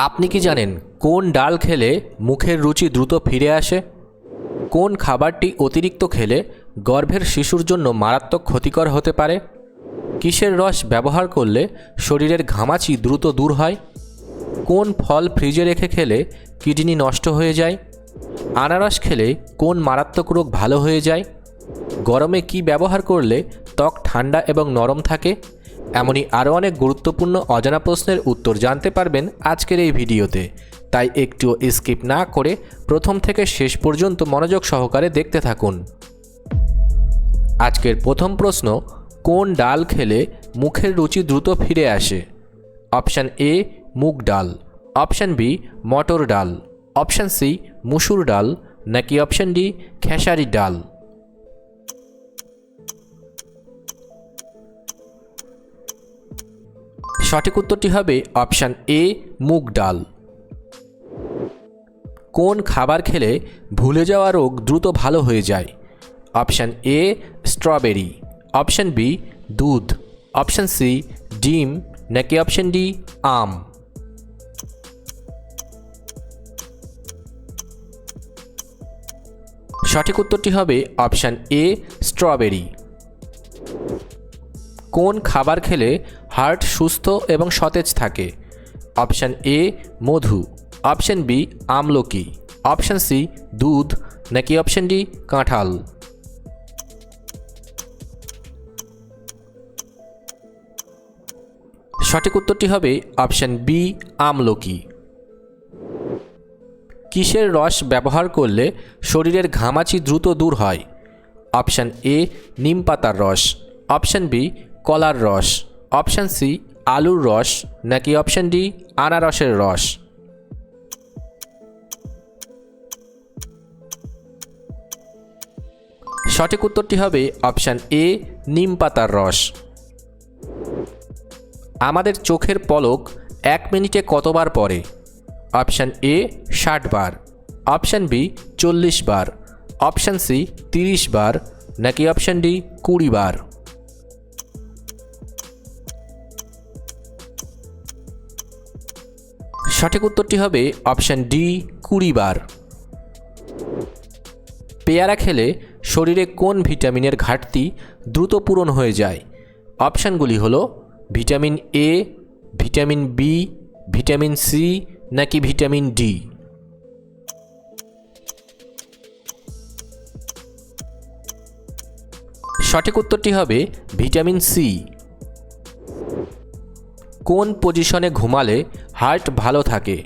আপনি কি জানেন কোন ডাল খেলে মুখের রুচি দ্রুত ফিরে আসে? কোন খাবারটি অতিরিক্ত খেলে গর্ভের শিশুর জন্য মারাত্মক ক্ষতিকর হতে পারে? কিসের রস ব্যবহার করলে শরীরের ঘামাচি দ্রুত দূর হয়? কোন ফল ফ্রিজে রেখে খেলে কিডনি নষ্ট হয়ে যায়? আনারস খেলে কোন মারাত্মক রোগ ভালো হয়ে যায়? গরমে কি ব্যবহার করলে ত্বক ঠান্ডা এবং নরম থাকে? এমনই আরও অনেক গুরুত্বপূর্ণ অজানা প্রশ্নের উত্তর জানতে পারবেন আজকের এই ভিডিওতে। তাই একটুও স্কিপ না করে প্রথম থেকে শেষ পর্যন্ত মনোযোগ সহকারে দেখতে থাকুন। আজকের প্রথম প্রশ্ন, কোন ডাল খেলে মুখের রুচি দ্রুত ফিরে আসে? অপশান এ, মুগ ডাল। অপশান বি, মটর ডাল। অপশান সি, মুসুর ডাল। নাকি অপশান ডি, খেসারি ডাল। সঠিক উত্তরটি হবে অপশান এ, মুগ ডাল। কোন খাবার খেলে ভুলে যাওয়া রোগ দ্রুত ভালো হয়ে যায়? Option A, strawberry. Option B, দুধ। অপশান সি, ডিম। নাকি অপশান ডি, আম? সঠিক উত্তরটি হবে অপশান এ, স্ট্রবেরি। কোন খাবার খেলে হার্ট সুস্থ এবং সতেজ থাকে? অপশান এ, মধু। অপশান বি, আমলকি। অপশান সি, দুধ। নাকি অপশান ডি, কাঁঠাল। সঠিক উত্তরটি হবে অপশান বি, আমলকি। কিসের রস ব্যবহার করলে শরীরের ঘামাচি দ্রুত দূর হয়? অপশান এ, নিম পাতার রস। অপশান বি কলার রস। অপশান সি, আলুর রস, নাকি অপশান ডি, আনারসের রস? সঠিক উত্তরটি হবে অপশান এ, নিম পাতার রস। আমাদের চোখের পলক এক মিনিটে কতবার পরে অপশান এ, ষাট বার। অপশান বি, চল্লিশ বার। অপশান সি, তিরিশ বার। নাকি অপশান ডি, কুড়ি বার। সঠিক উত্তরটি হবে অপশান ডি কুড়ি বার পেয়ারা খেলে শরীরে কোন ভিটামিনের ঘাটতি দ্রুত পূরণ হয়ে যায়? অপশানগুলি হল vitamin A, vitamin B, vitamin C নাকি ভিটামিন ডি। সঠিক উত্তরটি হবে ভিটামিন সি। কোন পজিশনে ঘুমালে হার্ট ভালো থাকে।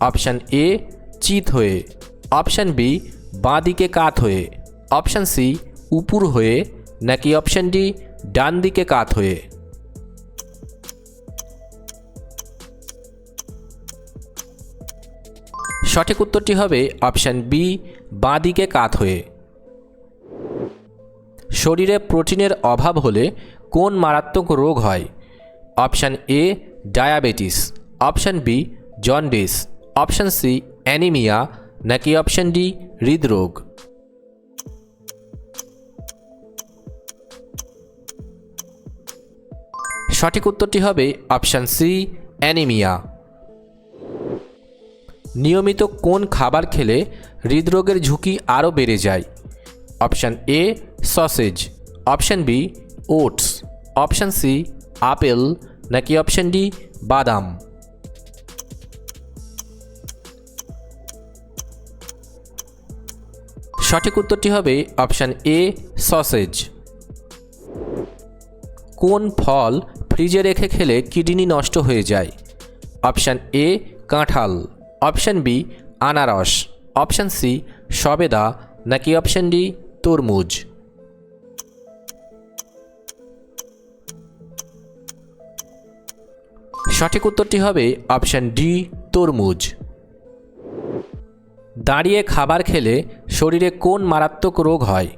অপশান এ, চিত হয়ে। অপশান বি বাঁ দিকে কাত হয়ে। অপশান সি, উপুর হয়ে। নাকি অপশান ডি ডান দিকে কাত হয়ে। সঠিক উত্তরটি হবে অপশান বি বাঁ দিকে কাত হয়ে। শরীরে প্রোটিনের অভাব হলে কোন মারাত্মক রোগ হয়? Option A, diabetes. Option B jaundice option C anaemia নাকি অপশান ডি হৃদরোগ সঠিক উত্তরটি হবে অপশান সি অ্যানিমিয়া নিয়মিত কোন খাবার খেলে হৃদরোগের ঝুঁকি আরও বেড়ে যায়? Option A sausage option B oats option C apple নাকি অপশান ডি বাদাম। সঠিক উত্তরটি হবে অপশান এ, সসেজ। কোন ফল ফ্রিজে রেখে খেলে কিডনি নষ্ট হয়ে যায়? অপশান এ, কাঁঠাল। অপশান বি, আনারস। অপশান সি, সবেদা। নাকি অপশান ডি, তরমুজ? সঠিক উত্তরটি হবে অপশান ডি, তরমুজ। দাঁড়িয়ে খাবার খেলে শরীরে কোন মারাত্মক রোগ হয়?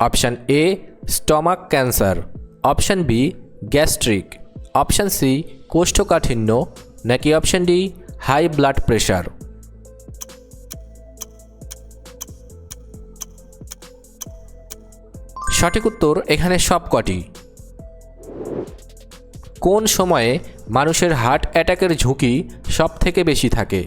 Option A, stomach cancer. Option B, gastric. Option C, কোষ্ঠকাঠিন্য। নাকি option D, high blood pressure সঠিক উত্তর এখানে সবকটি। কোন সময়ে মানুষের হার্ট অ্যাটাকের ঝুঁকি সব থেকে বেশি থাকে?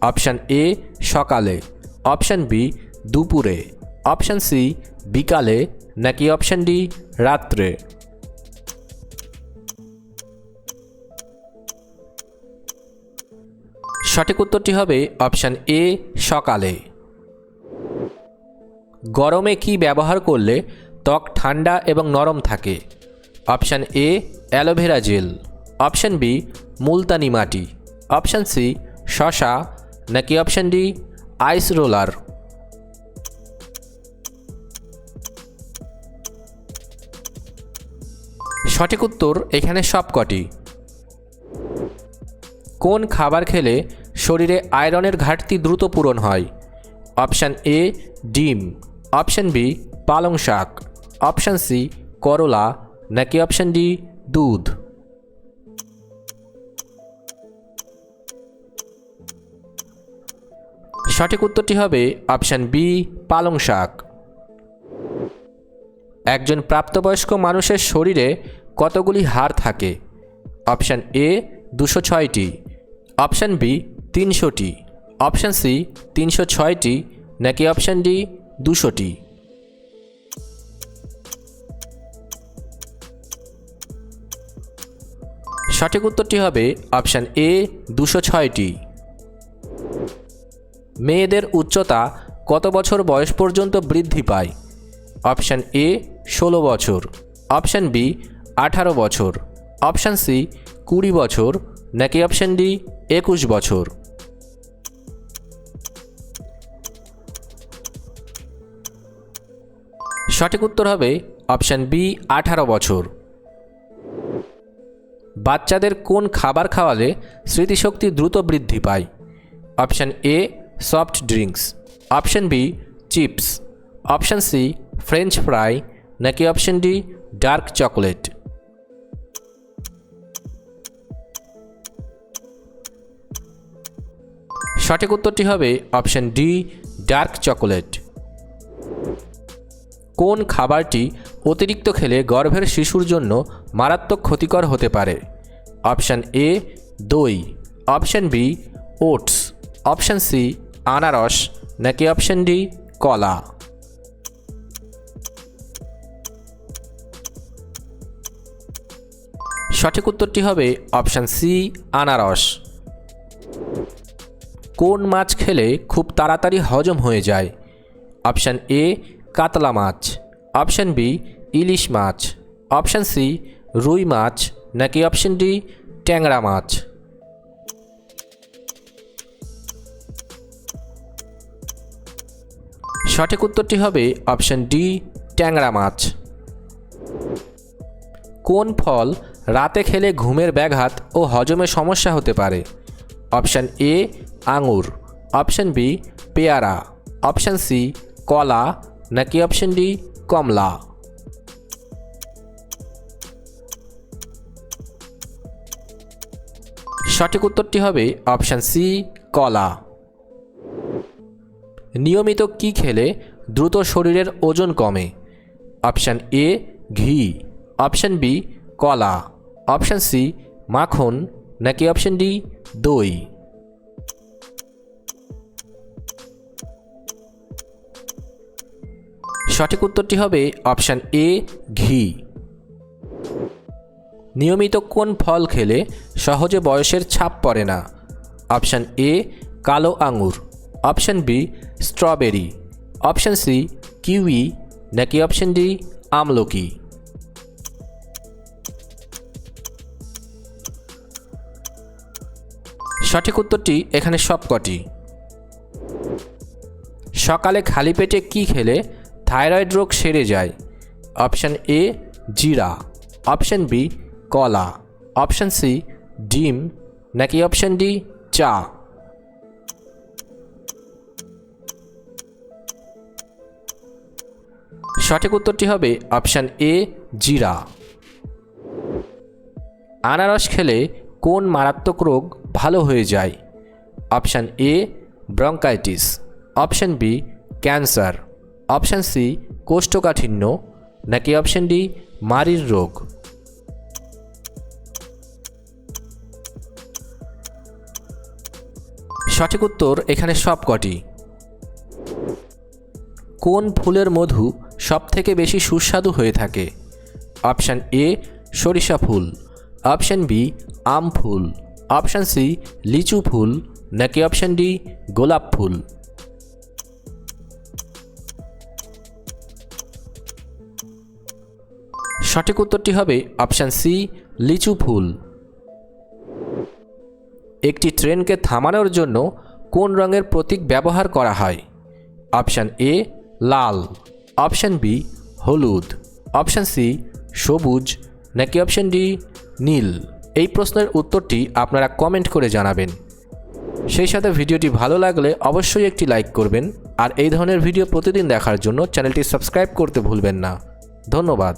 অপশান এ, সকালে। অপশান বি দুপুরে। অপশান সি বিকালে নাকি অপশান ডি রাত্রে? সঠিক উত্তরটি হবে অপশান এ সকালে। গরমে কি ব্যবহার করলে ত্বক ঠান্ডা এবং নরম থাকে? Option A aloe vera gel. Option B Multani মাটি। অপশান সি শশা। নাকি অপশান ডি আইস রোলার? সঠিক উত্তর এখানে সবকটি। কোন খাবার খেলে শরীরে আয়রনের ঘাটতি দ্রুত পূরণ হয়? অপশান এ, ডিম। অপশান বি, পালং শাক। অপশান সি, করলা। নাকি অপশান ডি, দুধ? সঠিক উত্তরটি হবে অপশান বি, পালং শাক। একজন প্রাপ্তবয়স্ক মানুষের শরীরে কতগুলি হার থাকে? অপশান এ দুশো ছয়টি। অপশান বি তিনশোটি। অপশান সি তিনশো ছয়টি। নাকি অপশান ডি দুশোটি? সঠিক উত্তরটি হবে অপশান এ দুশো ছয়টি। মেয়েদের উচ্চতা কত বছর বয়স পর্যন্ত বৃদ্ধি পায়? অপশান এ ষোলো বছর। অপশান বি আঠারো বছর। অপশান সি কুড়ি বছর, নাকি অপশান ডি একুশ বছর? সঠিক উত্তর হবে অপশান বি আঠারো বছর। বাচ্চাদের কোন খাবার খাওয়ালে স্মৃতিশক্তি দ্রুত বৃদ্ধি পায়? Option A soft drinks option B chips option C French fry নাকি অপশান ডি ডার্ক চকলেট সঠিক উত্তরটি হবে অপশান ডি, ডার্ক চকোলেট। কোন খাবারটি অতিরিক্ত খেলে গর্ভের শিশুর জন্য মারাত্মক ক্ষতিকর হতে পারে? অপশান এ, দই। Option B, oats. Option C, আনারস। নাকি অপশান ডি, কলা। সঠিক উত্তরটি হবে অপশান সি, আনারস। কোন মাছ খেলে খুব তাড়াতাড়ি হজম হয়ে যায়? অপশান এ কাতলা মাছ। অপশান বি ইলিশ মাছ। অপশান সি রুই মাছ। নাকি অপশান ডি ট্যাংরা মাছ? সঠিক উত্তরটি হবে অপশান ডি ট্যাংরা মাছ। কোন ফল রাতে খেলে ঘুমের ব্যাঘাত ও হজমে সমস্যা হতে পারে? অপশান এ আঙুর। অপশন বি পেয়ারা। অপশান সি কলা। নাকি অপশন ডি কমলা? সঠিক উত্তরটি হবে অপশান সি কলা। নিয়মিত কি খেলে দ্রুত শরীরের ওজন কমে? অপশান এ ঘি। অপশান বি কলা। অপশান সি মাখন। নাকি অপশান ডি দই? সঠিক উত্তরটি হবে অপশান এ, ঘি। নিয়মিত কোন ফল খেলে সহজে বয়সের ছাপ পড়ে না? অপশান এ, কালো আঙুর। Option B, strawberry. Option C, kiwi. নাকি অপশান ডি, আমলকি। সঠিক উত্তরটি এখানে সবকটি। সকালে খালি পেটে কি খেলে থাইরয়েড রোগ সেরে যায়। অপশান এ, জিরা। অপশান বি, কলা। অপশান সি, ডিম। নাকি অপশান ডি, চা। সঠিক উত্তরটি হবে অপশান এ, জিরা। আনারস খেলে কোন মারাত্মক রোগ ভালো হয়ে যায়? Option A, bronchitis. Option B, cancer. Option C, কোষ্ঠকাঠিন্য, নাকি অপশান ডি মারির রোগ? সঠিক উত্তর এখানে সবকটি। কোন ফুলের মধু সবথেকে বেশি সুস্বাদু হয়ে থাকে? অপশান এ, সরিষা ফুল। অপশান বি, আম ফুল। অপশান সি, লিচু ফুল। নাকি অপশান ডি, গোলাপ ফুল? সঠিক উত্তরটি হবে অপশান সি, লিচু ফুল। একটি ট্রেনকে থামানোর জন্য কোন রঙের প্রতীক ব্যবহার করা হয়? অপশান এ, লাল। অপশান বি, হলুদ। অপশান সি, সবুজ। নাকি অপশান ডি, নীল? এই প্রশ্নের উত্তরটি আপনারা কমেন্ট করে জানাবেন। সেই সাথে ভিডিওটি ভালো লাগলে অবশ্যই একটি লাইক করবেন। আর এই ধরনের ভিডিও প্রতিদিন দেখার জন্য চ্যানেলটি সাবস্ক্রাইব করতে ভুলবেন না। ধন্যবাদ।